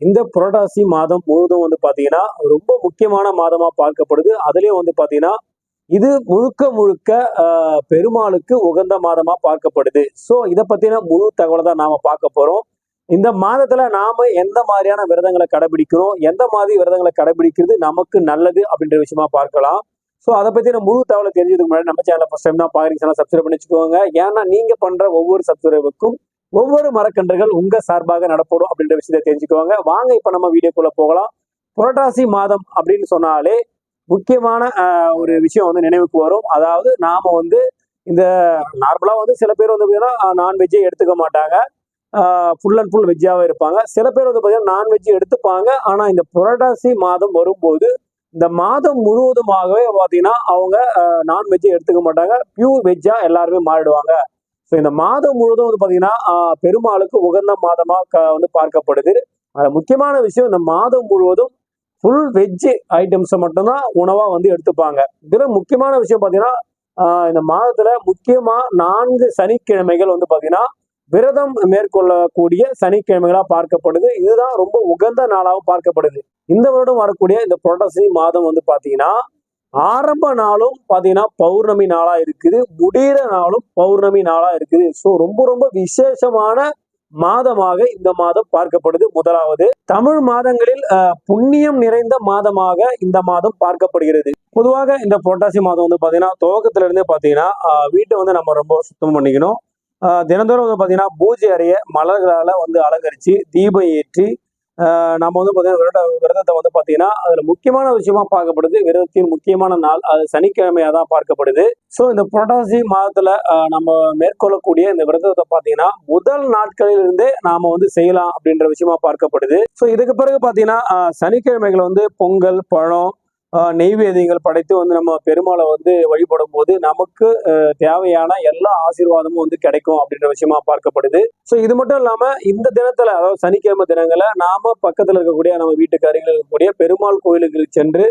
இந்த புரட்டாசி மாதம் முழுதும் வந்து பாத்தீங்கன்னா ரொம்ப முக்கியமான மாதமா பார்க்கப்படுது. அதுலயும் வந்து பாத்தீங்கன்னா இது முழுக்க முழுக்க ஆஹ், பெருமாளுக்கு உகந்த மாதமா பார்க்கப்படுது. ஸோ இதை பத்தின முழு தகவலை தான் நாம பார்க்க போறோம். இந்த மாதத்துல நாம எந்த மாதிரியான விரதங்களை கடைபிடிக்கிறோம் எந்த மாதிரி விரதங்களை கடைபிடிக்கிறது நமக்கு நல்லது அப்படின்ற விஷயமா பார்க்கலாம். ஸோ அதை பத்தின முழு தகவலை தெரிஞ்சதுக்கு முன்னாடி நம்ம சேனல் ஃபர்ஸ்ட் டைம் தான் பாக்குறீங்க சப்ஸ்கிரைப் பண்ணி வச்சுக்கோங்க ஏன்னா நீங்க பண்ற ஒவ்வொரு சப்ஸ்கிரைபுக்கும் ஒவ்வொரு மரக்கன்றுகள் உங்க சார்பாக நடப்படும் அப்படின்ற விஷயத்தை தெரிஞ்சுக்குவாங்க. வாங்க இப்ப நம்ம வீடியோக்குள்ள போகலாம். புரட்டாசி மாதம் அப்படின்னு சொன்னாலே முக்கியமான ஒரு விஷயம் வந்து நினைவுக்கு வரும். அதாவது நாம வந்து இந்த நார்மலா வந்து சில பேர் வந்து பார்த்தீங்கன்னா நான்வெஜ்ஜே எடுத்துக்க மாட்டாங்க. ஃபுல் அண்ட் ஃபுல் வெஜ்ஜாவே இருப்பாங்க. சில பேர் வந்து பார்த்தீங்கன்னா நான்வெஜ் எடுத்துப்பாங்க. ஆனா இந்த புரட்டாசி மாதம் வரும்போது இந்த மாதம் முழுவதுமாகவே பார்த்தீங்கன்னா அவங்க நான்வெஜ்ஜே எடுத்துக்க மாட்டாங்க. பியூர் வெஜ்ஜா எல்லாருமே மாறிடுவாங்க. ஸோ இந்த மாதம் முழுவதும் வந்து பார்த்தீங்கன்னா பெருமாளுக்கு உகந்த மாதமாக க- வந்து பார்க்கப்படுது. அது முக்கியமான விஷயம் இந்த மாதம் முழுவதும் ஃபுல் வெஜ் ஐட்டம்ஸை மட்டும்தான் உணவாக வந்து எடுத்துப்பாங்க. இதில் முக்கியமான விஷயம் பார்த்தீங்கன்னா இந்த மாதத்துல முக்கியமாக நான்கு சனிக்கிழமைகள் வந்து பார்த்தீங்கன்னா விரதம் மேற்கொள்ளக்கூடிய சனிக்கிழமைகளாக பார்க்கப்படுது. இதுதான் ரொம்ப உகந்த நாளாகவும் பார்க்கப்படுது. இந்த வருடம் வரக்கூடிய இந்த புரட்டாசி மாதம் வந்து பாத்தீங்கன்னா ஆரம்ப நாளும் பார்த்தீங்கன்னா பௌர்ணமி நாளா இருக்குது. முடிகிற நாளும் பௌர்ணமி நாளா இருக்குது. ஸோ ரொம்ப ரொம்ப விசேஷமான மாதமாக இந்த மாதம் பார்க்கப்படுது. முதலாவது தமிழ் மாதங்களில் புண்ணியம் நிறைந்த மாதமாக இந்த மாதம் பார்க்கப்படுகிறது. பொதுவாக இந்த புரட்டாசி மாதம் வந்து பார்த்தீங்கன்னா துவக்கத்துல இருந்தே பார்த்தீங்கன்னா வீட்டை வந்து நம்ம ரொம்ப சுத்தம் பண்ணிக்கணும். தினந்தோறும் வந்து பார்த்தீங்கன்னா பூஜை அறைய மலர்களால் வந்து அலங்கரித்து தீபம் ஏற்றி நம்ம வந்து பார்த்தீங்கன்னா விரத விரதத்தை வந்து பார்த்தீங்கன்னா அதில் முக்கியமான விஷயமா பார்க்கப்படுது. விரதத்தின் முக்கியமான நாள் அது சனிக்கிழமையாக தான் பார்க்கப்படுது. ஸோ இந்த புரட்டாசி மாதத்தில் நம்ம மேற்கொள்ளக்கூடிய இந்த விரதத்தை பார்த்தீங்கன்னா முதல் நாட்களில் இருந்தே நாம் வந்து செய்யலாம் அப்படின்ற விஷயமா பார்க்கப்படுது. ஸோ இதுக்கு பிறகு பார்த்தீங்கன்னா சனிக்கிழமைகள் வந்து பொங்கல் பழம் நெய்வேதியங்கள் படைத்து வந்து நம்ம பெருமாளை வந்து வழிபடும் போது நமக்கு தேவையான எல்லா ஆசீர்வாதமும் வந்து கிடைக்கும் அப்படின்ற விஷயமா பார்க்கப்படுது. ஸோ இது மட்டும் இல்லாம இந்த தினத்துல அதாவது சனிக்கிழமை தினங்களை நாம பக்கத்துல இருக்கக்கூடிய நம்ம வீட்டுக்கு அருகில் இருக்கக்கூடிய பெருமாள் கோயிலுக்கு சென்று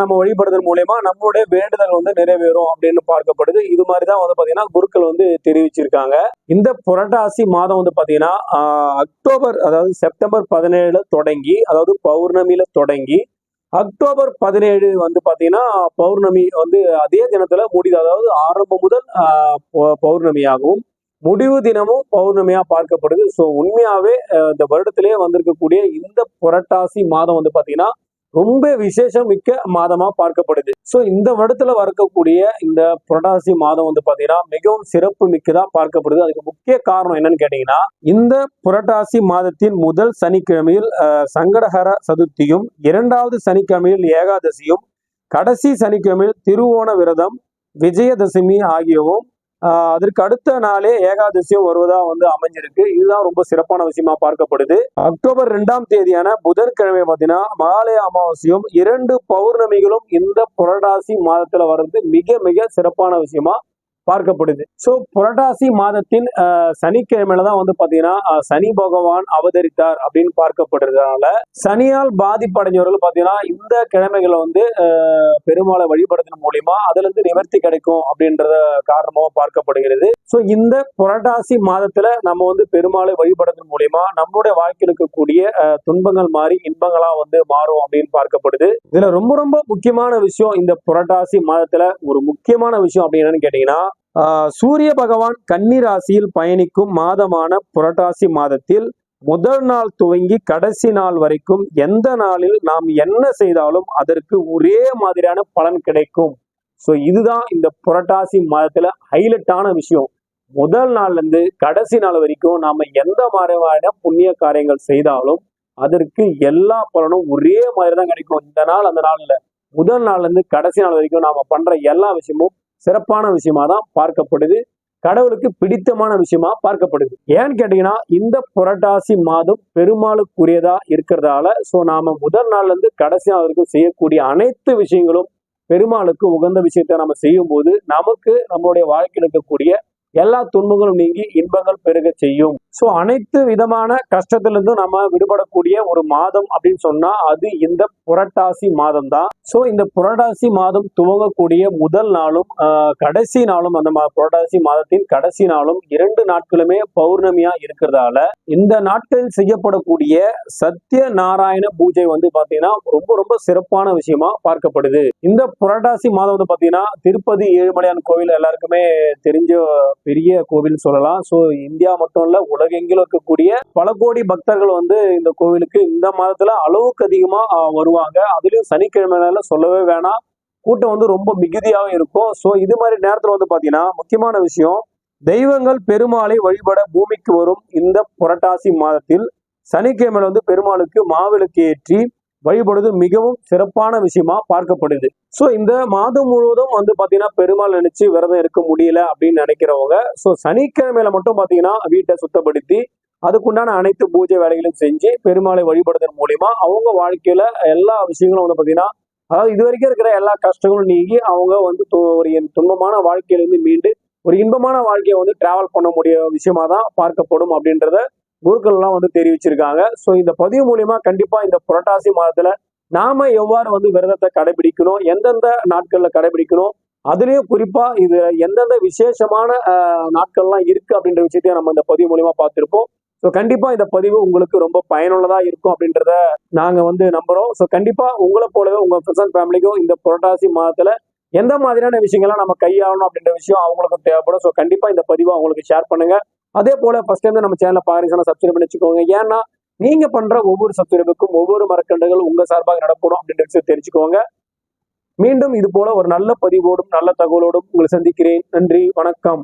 நம்ம வழிபடுதல் மூலயமா நம்மளுடைய வேண்டுதல் வந்து நிறைவேறும் அப்படின்னு பார்க்கப்படுது. இது மாதிரி தான் வந்து பாத்தீங்கன்னா குருக்கள் வந்து தெரிவிச்சிருக்காங்க. இந்த புரட்டாசி மாதம் வந்து பாத்தீங்கன்னா அக்டோபர் அதாவது செப்டம்பர் பதினேழுல தொடங்கி அதாவது பௌர்ணமியில தொடங்கி அக்டோபர் பதினேழு வந்து பாத்தீங்கன்னா பௌர்ணமி வந்து அதே தினத்துல முடிது அதாவது ஆரம்பம் முதல் ஆஹ் பௌர்ணமியாகவும் முடிவு தினமும் பௌர்ணமியா பார்க்கப்படுது. ஸோ உண்மையாவே இந்த வருடத்திலேயே வந்திருக்கக்கூடிய இந்த புரட்டாசி மாதம் வந்து பாத்தீங்கன்னா ரொம்ப விசேஷம் மிக்க மாதமா பார்க்கப்படுது. ஸோ இந்த வருடத்துல வரக்கூடிய இந்த புரட்டாசி மாதம் வந்து பாத்தீங்கன்னா மிகவும் சிறப்பு மிக்கதா பார்க்கப்படுது. அதுக்கு முக்கிய காரணம் என்னன்னு கேட்டீங்கன்னா இந்த புரட்டாசி மாதத்தின் முதல் சனிக்கிழமையில் சங்கடஹர சதுர்த்தியும் இரண்டாவது சனிக்கிழமையில் ஏகாதசியும் கடைசி சனிக்கிழமையில் திருவோண விரதம் விஜயதசமி ஆகியவும் அதற்கு அடுத்த நாளே ஏகாதசியும் வருவதா வந்து அமைஞ்சிருக்கு. இதுதான் ரொம்ப சிறப்பான விஷயமா பார்க்கப்படுது. அக்டோபர் ரெண்டாம் தேதியான புதன்கிழமை பார்த்தீங்கன்னா மகாலய அமாவாசையும் இரண்டு பௌர்ணமிகளும் இந்த புரடாசி மாதத்துல வர்றது மிக மிக சிறப்பான விஷயமா பார்க்கப்படுது. ஸோ புரட்டாசி மாதத்தின் சனிக்கிழமையில தான் வந்து பாத்தீங்கன்னா சனி பகவான் அவதரித்தார் அப்படின்னு பார்க்கப்படுறதுனால சனியால் பாதிப்படைஞ்சவர்கள் பாத்தீங்கன்னா இந்த கிழமைகளை வந்து பெருமாளை வழிபடுத்தின மூலியமா அதுல இருந்து நிவர்த்தி கிடைக்கும் அப்படின்றத காரணமாக பார்க்கப்படுகிறது. ஸோ இந்த புரட்டாசி மாதத்துல நம்ம வந்து பெருமாளை வழிபடுத்தின மூலியமா நம்மளுடைய வாழ்க்கையில் இருக்கக்கூடிய துன்பங்கள் மாறி இன்பங்களா வந்து மாறும் அப்படின்னு பார்க்கப்படுது. இதுல ரொம்ப ரொம்ப முக்கியமான விஷயம் இந்த புரட்டாசி மாதத்துல ஒரு முக்கியமான விஷயம் அப்படின்னு என்னன்னு கேட்டீங்கன்னா சூரிய பகவான் கன்னி ராசியில் பயணிக்கும் மாதமான புரட்டாசி மாதத்தில் முதல் நாள் துவங்கி கடைசி நாள் வரைக்கும் எந்த நாளில் நாம் என்ன செய்தாலும் அதற்கு ஒரே மாதிரியான பலன் கிடைக்கும். ஸோ இதுதான் இந்த புரட்டாசி மாதத்துல ஹைலைட்டான விஷயம். முதல் நாள்ல இருந்து கடைசி நாள் வரைக்கும் நாம எந்த மாதிரியான புண்ணிய காரியங்கள் செய்தாலும் அதற்கு எல்லா பலனும் ஒரே மாதிரி தான் கிடைக்கும். இந்த நாள் அந்த நாள்ல முதல் நாள்ல இருந்து கடைசி நாள் வரைக்கும் நாம பண்ற எல்லா விஷயமும் சிறப்பான விஷயமா தான் பார்க்கப்படுது. கடவுளுக்கு பிடித்தமான விஷயமா பார்க்கப்படுது. ஏன்னு கேட்டீங்கன்னா இந்த புரட்டாசி மாதம் பெருமாளுக்குரியதா இருக்கிறதால ஸோ நாம முதல் நாள்ல இருந்து கடைசி நாள் வரைக்கும் செய்யக்கூடிய அனைத்து விஷயங்களும் பெருமாளுக்கு உகந்த விஷயத்தை நம்ம செய்யும் போது நமக்கு நம்மளுடைய வாழ்க்கையில் இருக்கக்கூடிய எல்லா துன்பங்களும் நீங்கி இன்பங்கள் பெருக செய்யும். ஸோ அனைத்து விதமான கஷ்டத்திலிருந்து நம்ம விடுபடக்கூடிய ஒரு மாதம் அப்படின்னு சொன்னா அது இந்த புரட்டாசி மாதம் தான் ஸோ இந்த புரட்டாசி மாதம் துவங்கக்கூடிய முதல் நாளும் கடைசி நாளும் அந்த மா- புரட்டாசி மாதத்தின் கடைசி நாளும் இரண்டு நாட்களுமே பௌர்ணமியா இருக்கிறதால இந்த நாட்களில் செய்யப்படக்கூடிய சத்திய நாராயண பூஜை வந்து பாத்தீங்கன்னா ரொம்ப ரொம்ப சிறப்பான விஷயமா பார்க்கப்படுது. இந்த புரட்டாசி மாதம் வந்து பாத்தீங்கன்னா திருப்பதி ஏழுமலையான் கோவில் எல்லாருக்குமே தெரிஞ்ச பெரிய கோவில் சொல்லலாம். ஸோ இந்தியா மட்டும் இல்ல உலகெங்கிலும் இருக்கக்கூடிய பல கோடி பக்தர்கள் வந்து இந்த கோவிலுக்கு இந்த மாதத்துல அளவுக்கு அதிகமா வருவாங்க. அதுலயும் சனிக்கிழமையில சொல்லவே வேணாம். கூட்டம் வந்து ரொம்ப மிகுதியாகவும் இருக்கும். ஸோ இது மாதிரி நேரத்தில் வந்து பார்த்தீங்கன்னா முக்கியமான விஷயம் தெய்வங்கள் பெருமாளை வழிபட பூமிக்கு வரும் இந்த புரட்டாசி மாதத்தில் சனிக்கிழமையில வந்து பெருமாளுக்கு மாவிளக்கு ஏற்றி வழிபடுவது மிகவும் சிறப்பான விஷயமா பார்க்கப்படுது. ஸோ இந்த மாதம் முழுவதும் வந்து பாத்தீங்கன்னா பெருமாள் நினைச்சு விரதம் இருக்க முடியல அப்படின்னு நினைக்கிறவங்க ஸோ சனிக்கிழமையில மட்டும் பாத்தீங்கன்னா வீட்டை சுத்தப்படுத்தி அதுக்குண்டான அனைத்து பூஜை வேலைகளும் செஞ்சு பெருமாளை வழிபடுறதன் மூலியமா அவங்க வாழ்க்கையில எல்லா விஷயங்களும் வந்து பாத்தீங்கன்னா அதாவது இது வரைக்கும் இருக்கிற எல்லா கஷ்டங்களும் நீங்கி அவங்க வந்து து- ஒரு துன்பமான வாழ்க்கையிலிருந்து மீண்டு ஒரு இன்பமான வாழ்க்கையை வந்து டிராவல் பண்ண முடிய விஷயமா தான் பார்க்கப்படும் அப்படின்றத குருக்கள்லாம் வந்து தெரிவிச்சிருக்காங்க. ஸோ இந்த பதிவு மூலியமா கண்டிப்பா இந்த புரட்டாசி மாதத்துல நாம எவ்வாறு வந்து விரதத்தை கடைபிடிக்கணும் எந்தெந்த நாட்கள்ல கடைபிடிக்கணும் அதுலயும் குறிப்பா இது எந்தெந்த விசேஷமான நாட்கள்லாம் இருக்கு அப்படின்ற விஷயத்தையும் நம்ம இந்த பதிவு மூலியமா பார்த்திருப்போம். ஸோ கண்டிப்பா இந்த பதிவு உங்களுக்கு ரொம்ப பயனுள்ளதா இருக்கும் அப்படின்றத நாங்க வந்து நம்புறோம். ஸோ கண்டிப்பா உங்களை போலவே உங்க ஃப்ரெண்ட்ஸ் ஃபேமிலிக்கும் இந்த புரட்டாசி மாதத்துல எந்த மாதிரியான விஷயங்கள்லாம் நம்ம கையாளணும் அப்படின்ற விஷயம் அவங்களுக்கும் தேவைப்படும். ஸோ கண்டிப்பா இந்த பதிவை அவங்களுக்கு ஷேர் பண்ணுங்க. அதே போல ஃபர்ஸ்ட் டைம் நம்ம சேனலை பாருங்க சப்ஸ்கிரைப் பண்ணி வச்சுக்கோங்க. ஏன்னா நீங்க பண்ற ஒவ்வொரு சப்ஸ்கிரைபுக்கும் ஒவ்வொரு மரக்கண்டுகள் உங்க சார்பாக நடப்படும் அப்படின்ற விஷயம் தெரிஞ்சுக்கோங்க. மீண்டும் இது போல ஒரு நல்ல பதிவோடும் நல்ல தகவலோடும் உங்களை சந்திக்கிறேன். நன்றி வணக்கம்.